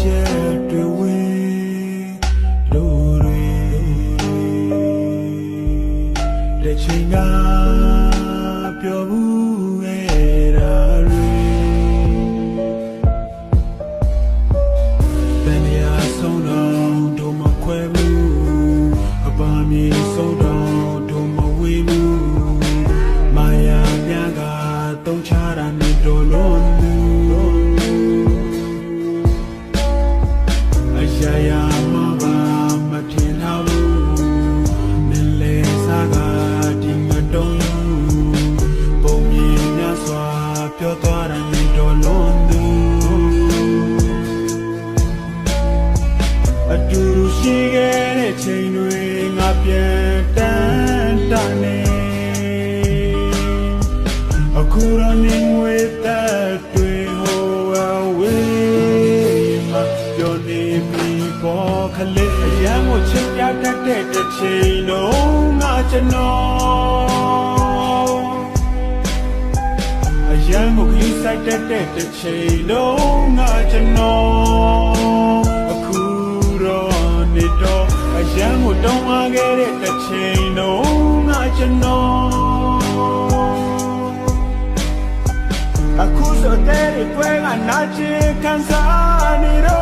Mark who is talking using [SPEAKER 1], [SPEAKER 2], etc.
[SPEAKER 1] ချက်တွေဝေးလို့တွေတဲ့ချိန်ကပြောဘူးခဲ့တာတွေတန်ရာဆုံးတော့ ခဲ့တဲ့ချိန်တွေငါပြန်တန်းတန်းနေအခုတော့နေငွေသက်တွေဟိုအဝေးမှာပြောနေပြီပေါ်ခလေးအရန်ကိုချစ်ပြတတ်တဲ့တစ်ချိန်တော့ငါကျွန်တော်အရန်ကိုခီးဆိုင်တက်တဲ့တစ်ချိန်လုံးငါကျွန်တော်အခုတော့နေတော့ အရန်ကိုတောင်းအားခဲ့တဲ့တစ်ချိန်လုံးငါကျွန်တော်အခုဆိုတဲ့တွေပွဲကနာချင်ခံစားနေတော့မင်း